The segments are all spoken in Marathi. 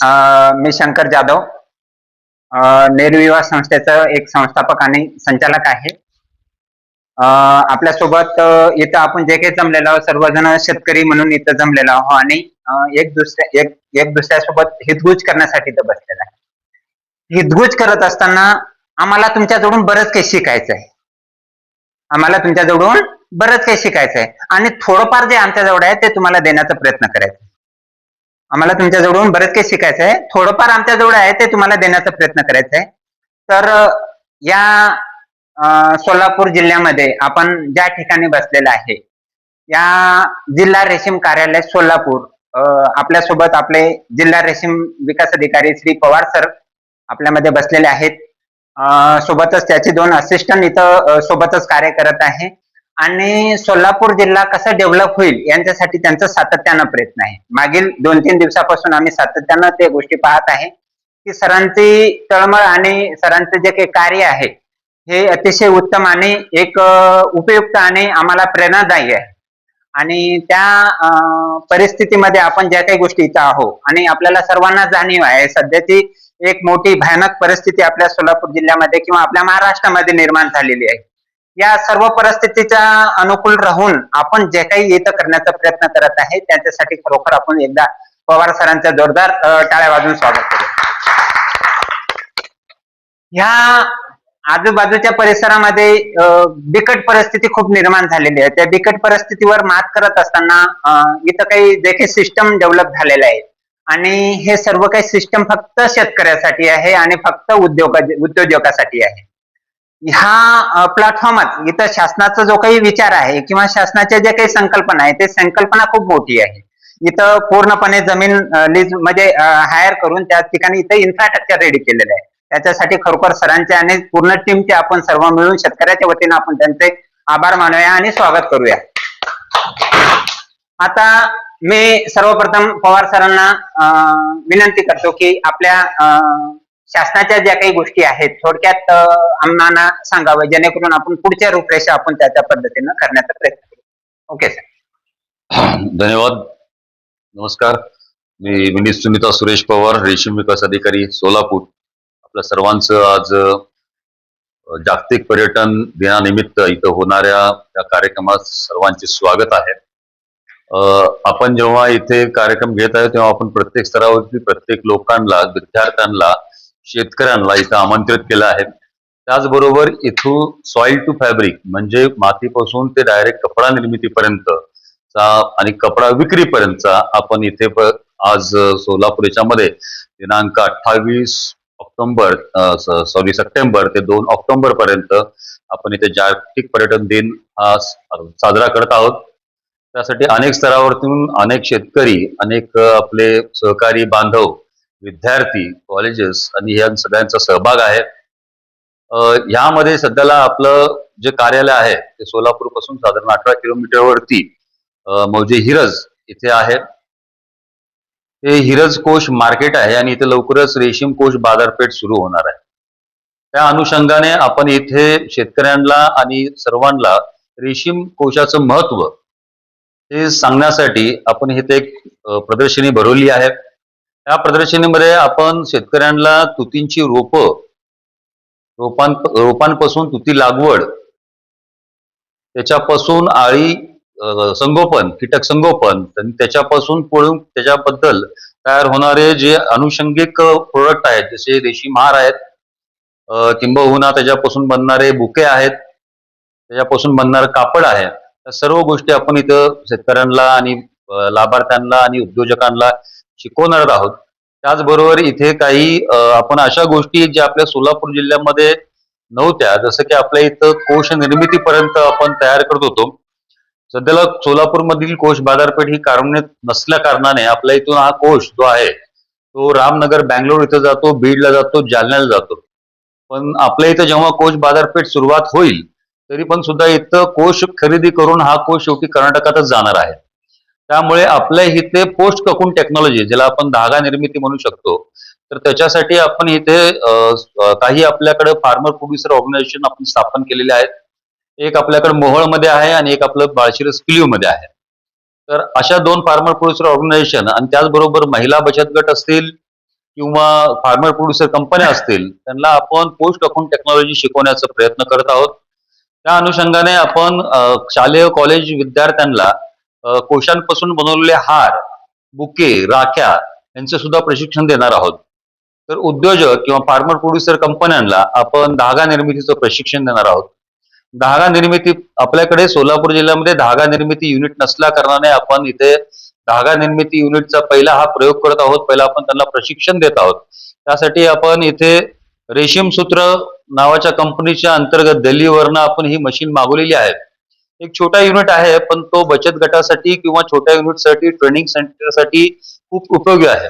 अं, मी शंकर जाधव अं, संस्थेचं एक संस्थापक आणि संचालक आहे. अं, आपल्यासोबत इथं आपण जे काही जमलेलो आहोत सर्वजण शेतकरी म्हणून इथं जमलेलो आहोत आणि एक दुसऱ्या एक एक दुसऱ्यासोबत हितगुज करण्यासाठी इथं बसलेला आहे. हितगुज करत असताना आम्हाला तुमच्याजवळून बरंच काही शिकायचं आहे. आम्हाला तुमच्याजवळून बरंच काही शिकायचं आहे. आणि थोडंफार जे आमच्याजवळ आहे ते तुम्हाला देण्याचा प्रयत्न करायचा आम्हाला तुमच्याजवळून बरेच काही शिकायचं आहे. थोडंफार आमच्याजवळ आहे ते तुम्हाला देण्याचा प्रयत्न करायचा आहे. तर या सोलापूर जिल्ह्यामध्ये आपण ज्या ठिकाणी बसलेलं आहे या जिल्हा रेशीम कार्यालय सोलापूर अं, आपल्यासोबत आपले जिल्हा रेशीम विकास अधिकारी श्री पवार सर आपल्यामध्ये बसलेले आहेत. सोबतच त्याचे दोन असिस्टंट इथं सोबतच कार्य करत आहे. आणि सोलापूर जिल्हा कसा डेव्हलप होईल यांच्यासाठी त्यांचा सातत्यानं प्रयत्न आहे. मागील दोन तीन दिवसापासून आम्ही सातत्यानं ते गोष्टी पाहत आहे की सरांची तळमळ आणि सरांचं जे काही कार्य आहे हे अतिशय उत्तम आणि एक उपयुक्त आणि आम्हाला प्रेरणादायी आहे. आणि त्या परिस्थितीमध्ये आपण ज्या काही गोष्टी इथं आहोत आणि आपल्याला सर्वांना जाणीव आहे सध्याची एक मोठी भयानक परिस्थिती आपल्या सोलापूर जिल्ह्यामध्ये किंवा आपल्या महाराष्ट्रामध्ये निर्माण झालेली आहे. या सर्व परिस्थितीच्या अनुकूल राहून आपण जे काही इथं करण्याचा प्रयत्न करत आहे त्याच्यासाठी खरोखर आपण एकदा पवार सरांचं जोरदार टाळ्या वाजून स्वागत करू. ह्या आजूबाजूच्या परिसरामध्ये बिकट परिस्थिती खूप निर्माण झालेली आहे. त्या बिकट परिस्थितीवर मात करत असताना इथं काही जे काही सिस्टम डेव्हलप झालेलं आहे आणि हे सर्व काही सिस्टम फक्त शेतकऱ्यासाठी आहे आणि फक्त उद्योग उद्योजकासाठी आहे. ह्या प्लॅटफॉर्मात इथं शासनाचा जो काही विचार आहे किंवा शासनाच्या ज्या काही संकल्पना आहे ते संकल्पना खूप मोठी आहे. इथं पूर्णपणे जमीन लीजमध्ये हायर करून त्या ठिकाणी इथं इन्फ्रास्ट्रक्चर रेडी केलेलं आहे. त्याच्यासाठी खरोखर सरांचे आणि पूर्ण टीमचे आपण सर्व मिळून शेतकऱ्याच्या वतीनं आपण त्यांचे आभार मानूया आणि स्वागत करूया. आता मी सर्वप्रथम पवार सरांना अं, विनंती करतो की आपल्या शासनाच्या ज्या काही गोष्टी आहेत थोडक्यात आम्हाला सांगावं जेणेकरून आपण पुढच्या रूपरेषा आपण त्या त्या पद्धतीनं करण्याचा प्रयत्न करू. ओके सर धन्यवाद. नमस्कार. मी विनीत सुनीता सुरेश पवार रेशीम विकास अधिकारी सोलापूर. आपल्या सर्वांचं आज जागतिक पर्यटन दिनानिमित्त इथं होणाऱ्या या कार्यक्रमात सर्वांचे स्वागत आहे. आपण जेव्हा इथे कार्यक्रम घेत आहे तेव्हा आपण प्रत्येक स्तरावरती प्रत्येक लोकांना विद्यार्थ्यांना शेतकऱ्यांना इथं आमंत्रित केलं आहे. त्याचबरोबर इथून सॉइल टू फॅब्रिक म्हणजे मातीपासून ते डायरेक्ट कपडा निर्मितीपर्यंत चा आणि कपडा विक्रीपर्यंतचा आपण इथे आज सोलापूर याच्यामध्ये दिनांक अठ्ठावीस ऑक्टोबर सॉरी सप्टेंबर ते दोन ऑक्टोबर पर्यंत आपण इथे जागतिक पर्यटन दिन हा साजरा करत आहोत. त्यासाठी अनेक स्तरावरतून अनेक शेतकरी अनेक आपले सहकारी बांधव विद्यार्थी कॉलेजेस आणि या सगळ्यांचा सहभाग आहे. ह्यामध्ये सध्याला आपलं जे कार्यालय आहे ते सोलापूरपासून साधारण अठरा किलोमीटरवरती मौजे हिरज इथे आहे. हे हिरज कोश मार्केट आहे आणि इथे लवकरच रेशीम कोश बाजारपेठ सुरू होणार आहे. त्या अनुषंगाने आपण इथे शेतकऱ्यांना आणि सर्वांना रेशीम कोशाचं महत्त्व हे सांगण्यासाठी आपण इथे एक प्रदर्शनी भरवली आहे. या प्रदर्शनीमध्ये आपण शेतकऱ्यांना तुतींची रोपं रोपां रोपांपासून तुती लागवड त्याच्यापासून आळी संगोपन कीटक संगोपन त्याच्यापासून पुढून त्याच्याबद्दल तयार होणारे जे अनुषंगिक प्रोडक्ट आहेत जसे रेशीम महार आहेत किंबहुना त्याच्यापासून बनणारे बुके आहेत त्याच्यापासून बनणारं कापड आहे या सर्व गोष्टी आपण इथं शेतकऱ्यांना आणि लाभार्थ्यांना आणि उद्योजकांना शिकवणार आहोत. त्याचबरोबर इथे काही आपण अशा गोष्टी ज्या आपल्या सोलापूर जिल्ह्यामध्ये नव्हत्या जसं की आपल्या इथं कोश निर्मितीपर्यंत आपण तयार करत होतो. सध्याला सोलापूरमधील कोश बाजारपेठ ही कार्यान्वित नसल्या कारणाने आपल्या इथून हा कोश जो आहे तो रामनगर बँगलोर इथं जातो बीडला जातो जालन्याला जातो. पण आपल्या इथं जेव्हा कोश बाजारपेठ सुरुवात होईल तरी पण सुद्धा इथं कोश खरेदी करून हा कोश शेवटी कर्नाटकातच जाणार आहे. त्यामुळे आपल्या इथे पोस्ट ककून टेक्नॉलॉजी ज्याला आपण धागा निर्मिती म्हणू शकतो तर त्याच्यासाठी आपण इथे काही आपल्याकडे फार्मर प्रोड्युसर ऑर्गनायझेशन आपण स्थापन केलेले आहेत. एक आपल्याकडे मोहळमध्ये आहे आणि एक आपलं बाळशिरसमध्ये आहे. तर अशा दोन फार्मर प्रोड्युसर ऑर्गनायझेशन आणि त्याचबरोबर महिला बचत गट असतील किंवा फार्मर प्रोड्युसर कंपन्या असतील त्यांना आपण पोस्ट अकाउंट टेक्नॉलॉजी शिकवण्याचा प्रयत्न करत आहोत. त्या अनुषंगाने आपण शालेय कॉलेज विद्यार्थ्यांना कोशांपासून बनवलेले हार बुके राख्या यांचं सुद्धा प्रशिक्षण देणार आहोत. तर उद्योजक किंवा फार्मर प्रोड्युसर कंपन्यांना आपण धागा निर्मितीचं प्रशिक्षण देणार आहोत. धागा निर्मिती आपल्याकडे सोलापूर जिल्ह्यामध्ये धागा निर्मिती युनिट नसल्या कारणाने आपण इथे धागा निर्मिती युनिटचा पहिला हा प्रयोग करत आहोत. पहिला आपण त्यांना प्रशिक्षण देत आहोत. त्यासाठी आपण इथे रेशीम सूत्र नावाच्या कंपनीच्या अंतर्गत दिल्लीवरनं आपण ही मशीन मागवलेली आहे. एक छोटा युनिट आहे पण तो बचत गटासाठी किंवा छोट्या युनिटसाठी ट्रेनिंग सेंटरसाठी खूप उपयोगी आहे.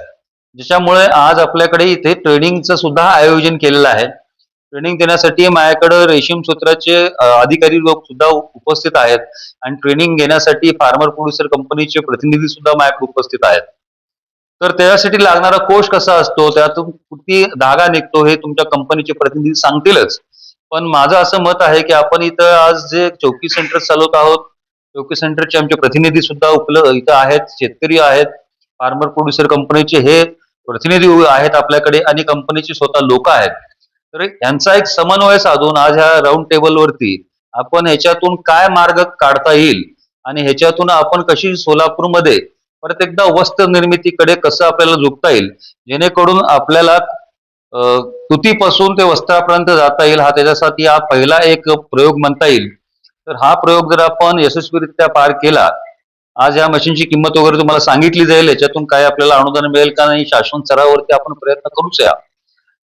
ज्याच्यामुळे आज आपल्याकडे इथे ट्रेनिंगचं सुद्धा आयोजन केलेलं आहे. ट्रेनिंग देण्यासाठी माझ्याकडे रेशीम सूत्राचे अधिकारी लोक सुद्धा उपस्थित आहेत. आणि ट्रेनिंग घेण्यासाठी फार्मर प्रोड्युसर कंपनीचे प्रतिनिधी सुद्धा माझ्याकडे उपस्थित आहेत. तर त्यासाठी लागणारा कोष कसा असतो? त्यातून किती धागा निघतो हे तुमच्या कंपनीचे प्रतिनिधी सांगतीलच. पण माझं असं मत आहे की आपण इथं आज जे चौकी सेंटर चालवत आहोत चौकी सेंटरचे आमचे प्रतिनिधी सुद्धा उपलब्ध इथं आहेत शेतकरी आहेत फार्मर प्रोड्युसर कंपनीचे हे प्रतिनिधी आहेत आपल्याकडे आणि कंपनीचे स्वतः लोक आहेत. तर यांचा एक समन्वय साधून आज ह्या राऊंड टेबलवरती आपण ह्याच्यातून काय मार्ग काढता येईल आणि ह्याच्यातून आपण कशी सोलापूरमध्ये परत एकदा वस्त्र निर्मितीकडे कसं आपल्याला झुकता येईल जेणेकरून आपल्याला तुतीपासून ते वस्त्रापर्यंत जाता येईल. हा त्याच्यासाठी हा पहिला एक प्रयोग म्हणता येईल. तर हा प्रयोग जर आपण यशस्वीरित्या पार केला आज या मशीनची किंमत वगैरे तुम्हाला सांगितली जाईल. याच्यातून काय आपल्याला अनुदान मिळेल का नाही शासन स्तरावरती आपण प्रयत्न करूच या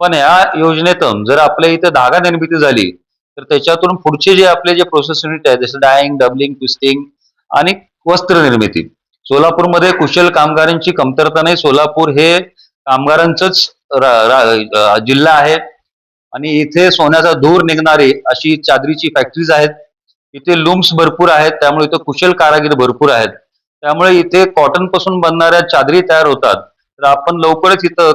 पण या योजनेतून जर आपल्या इथे धागा निर्मिती झाली तर त्याच्यातून पुढचे जे आपले जे प्रोसेस युनिट आहेत जसं डायिंग डबलिंग ट्विस्टिंग आणि वस्त्र निर्मिती. सोलापूरमध्ये कुशल कामगारांची कमतरता नाही. सोलापूर हे कामगारांचंच जिल्हा आहे. आणि इथे सोन्याचा धूर निघणारी अशी चादरीची फॅक्टरीज आहेत. इथे लूम्स भरपूर आहेत. त्यामुळे इथे कुशल कारागीर भरपूर आहेत. त्यामुळे इथे कॉटनपासून बनणाऱ्या चादरी तयार होतात. तर आपण लवकरच इथं